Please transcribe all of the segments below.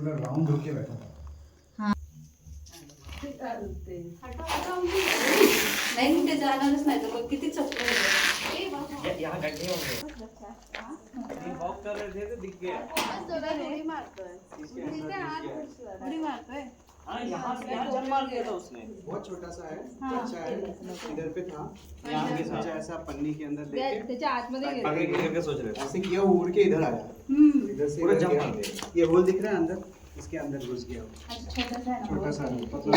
पूरा round okay बैठा था। नाही कुठे जाणारच नाही तर मग किती चक्कर ये यहाँ गड्ढे होंगे। ये वॉक कर रहे थे तो दिख गया। थोड़ा थोड़ी मारतोय हाथ मारतोय हाँ यहाँ से यहाँ जब मार दिया था उसने। बहुत छोटा सा है अच्छा है? इधर पे था। यहाँ के सोचा साथ ऐसा पन्नी के अंदर लेके। आगे सोच रहे थे। ऐसे किया वो उड़ के इधर आया। इधर से पूरा जम। ये होल दिख रहा है अंदर? इसके अंदर घुस गया ना छोटा सा है, पतला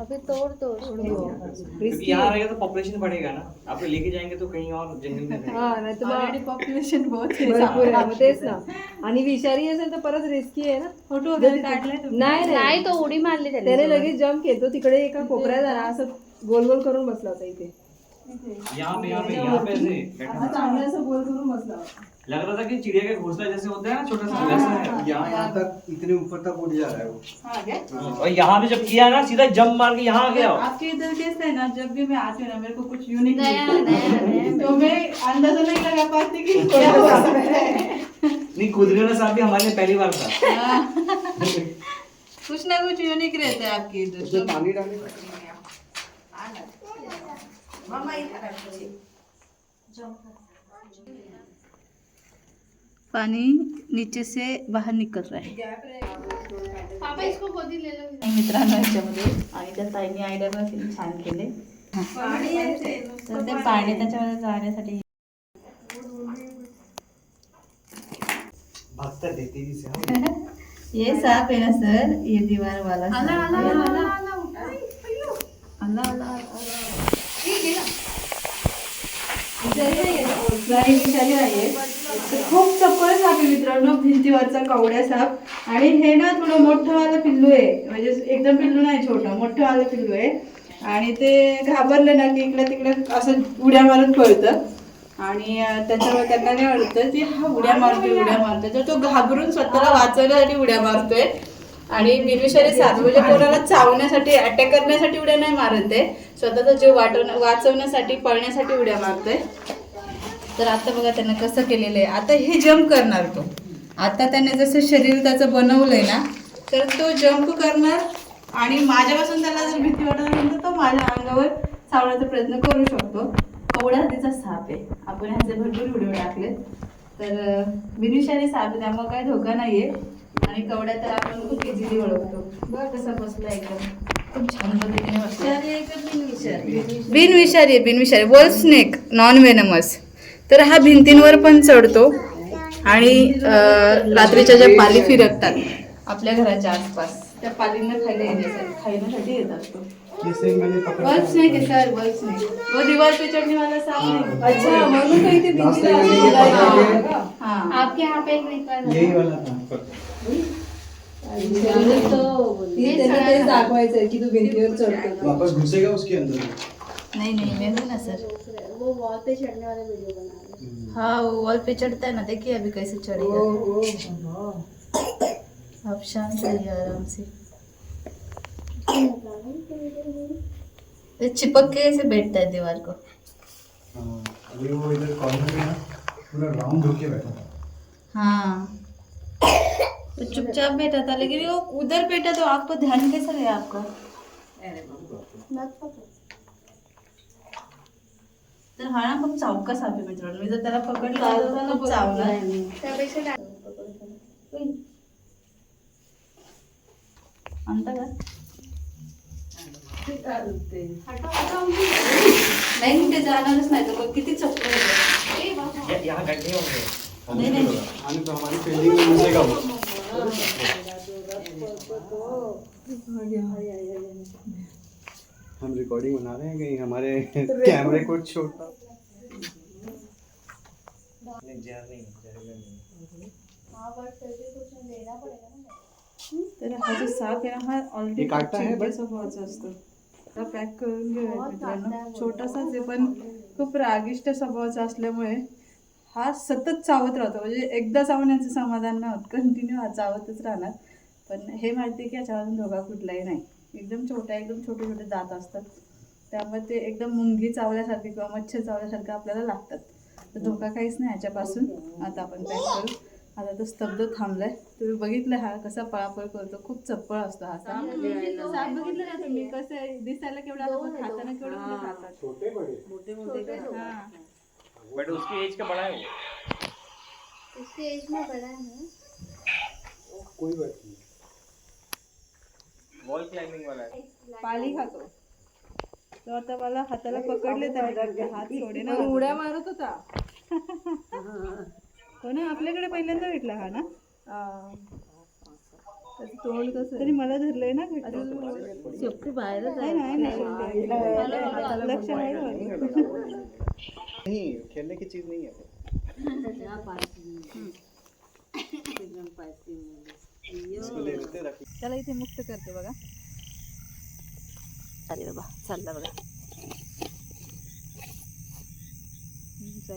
अभी तोड़ तोड़ क्योंकि यहाँ रहेगा तो पॉपुलेशन बढ़ेगा ना। आप लेके जाएंगे तो कहीं और जंगल में रहेगा। हा नाही तर पॉप्युलेशन बहुत आहे भरपूर आहे तेच ना। आणि विषारी असेल तर परत रिस्की आहे ना। फोटो तुम्ही? नाही नाही तो उडी मारली त्याने. लगेच जम्प केलं तो तिकडे एका कोपऱ्यात आला असं गोल गोल करून बसला होता इथे. यहाँ पे यहाँ पे यहाँ पे ऐसे हा बसला होता लग। रहा था कि चिड़िया के घोंसला जैसे होता है ना छोटा सा वैसा है। यहाँ यहाँ तक इतने ऊपर तक उड़ जा रहा है वो। हा और यहाँ पे जब किया ना सीधा जंप मार के यहाँ आ गया। आपके इधर कैसे है ना जब भी मैं आती हूँ ना मेरे को कुछ यूनिक तो मैं अंदाज़ा नहीं लगा पाती कि क्या हुआ है। नहीं कुदरे साहब भी हमारे लिए पहली बार था। हाँ। कुछ ना कुछ यूनिक रहता है आपके इधर। पानी डाले। पानी नीचे से बाहर निकल रहा है पापा इसको गोदी ले लो. मित्रांनो याच्यामध्ये आणि त्या ताईने आयडिया छान केले. तर ते पाणी त्याच्यामध्ये जाण्यासाठी हाँ। ये सांप है ना सर? ये दीवार वाला आला आला है. आला आला. आला आला. विषारी खूप चप्पल साप आहे मित्रांनो भिंतीवरचा कवड्या साप आणि हे ना थोडं मोठं वाला पिल्लू आहे म्हणजे एकदम पिल्लू नाही छोटं मोठं वाला पिल्लू आहे आणि ते घाबरले ना की इकडे तिकडे असं उड्या मारत पळतं आणि त्याच्यामुळे त्यांना काय वाटतं की हा उड्या मारतोय उड्या मारतोय तर तो घाबरून स्वतःला वाचवण्यासाठी उड्या मारतोय आणि बिनविषारी साप म्हणजे कोणाला चावण्यासाठी अटॅक करण्यासाठी उड्या नाही मारत आहे स्वतःचा जीव वाटवण्या वाचवण्यासाठी पळण्यासाठी उड्या मारते तर आता बघा त्यानं कसं केलेलं आहे. आता हे जम्प करणार तो. आता त्याने जसं शरीर त्याचं बनवलंय ना तर तो जम्प करणार आणि माझ्यापासून त्याला जर भीती वाटत असेल तर तो माझ्या अंगावर चावण्याचा प्रयत्न करू शकतो. कवड्या तिचा साप आहे. आपण ह्याचे भरपूर व्हिडिओ टाकले तर अं, बिनविषारी साप आहे त्यामुळे काही धोका नाहीये. आणि कवड्या तर आपण खूप इझिली ओळखतो. बघ कसा बसला एकदम. खूप छान पद्धतीने बसला. बिनविषारी आहे बिनविषारी वर्ल्ड स्नेक नॉन वेनमस तर हा भिंतींवर पण चढतो आणि रात्रीच्या ज्या पाली फिरकतात आपल्या घराच्या आसपास. त्या पालींना खायला येण्यासाठी खाण्यासाठी येत असतो ये सेम मैंने पकड़ा वर्ल्ड स्नेक आहे सर वर्ल्ड स्नेक वो दीवार पे चढ़ने वाला सांप नहीं. अच्छा म्हणून काही ते भिंतीला हाँ। आपके यहाँ पे यही वाला था। ती की तू भिंतीवर चढतो वापस घुसेगा उसके अंदर? नहीं नहीं मैं हूँ ना सर। वो वॉल पे चढ़ने वाला वीडियो बना रहे हैं। हाँ वो वॉल पे चढ़ता है ना देखिए अभी कैसे चढ़ेगा। आप शांत रहिए आराम से। चिपक के ऐसे बैठता है दीवार को। हाँ, अभी वो इधर कॉर्नर में ना पूरा राउंड होके बैठा था हाँ तो चुपचाप बैठा था लेकिन वो उधर बैठा तो आपको ध्यान कैसा गया आपका. तर हा ना खूप चावका साप आहे मित्रांनो मी जर त्याला पकडला तर खूप चावणार त्यापेक्षा. आणता का. नाही कुठे जाणारच नाही तर मग किती चक्कर यहाँ गड्ढे होंगे नाही नाही आने तो हमारी फील्डिंग में घुसेगा वो हम रिकॉर्डिंग बना रहे हैं कहीं हमारे कैमरे को छोटा नहीं जहर नहीं जहरीला नहीं हाँ, but फिर भी कुछ लेना पड़ेगा ना. तर हा जो साप आहे ऑलरेडी हे करून घेऊया बहुत. छोटासाच आहे पण खूप रागिष्ट स्वभावाचा असल्यामुळे हा सतत चावत राहतो. म्हणजे एकदा चावण्याचं समाधान नाही होत कंटिन्यू हा चावतच राहणार. पण हे माहिती आहे की याच्यापासून धोका कुठलाही नाही. एकदम छोट्या एकदम छोटे छोटे दात असतात. त्यामुळे ते एकदम मुंगी चावल्यासारखे किंवा मच्छर चावल्यासारखं आपल्याला लागतात. तर धोका काहीच नाही याच्यापासून. आता आपण पॅक करू. आता तो स्तब्ध थांबलाय. तुम्ही बघितलं हा कसा पळापळ करतो. खूप चप्पळ असतो हा साप बघितलं ना तुम्ही? कसं आहे? दिसायला केवढा खाताना केवढं मोठं खातात बट उसकी एज का बड़ा है। वो उसकी एज में बड़ा है। कोई बात नहीं। वॉल क्लाइंबिंग वाला है। पाली खातो तो। आता मला हाताला पकडले तर हात सोडे ना उड्या मारत होता। हो ना आपल्याकडे पहिल्यांदा भेटला हा ना? तोंड कसं तरी मला धरलंय ना. शेपटी बाहेरच नाही नाही नाही लक्ष नाही खेलने की चीज नहीं है इसको ले लेते रख त्याला इथे मुक्त करते बघा. अरे बाबा चालला बघा. तो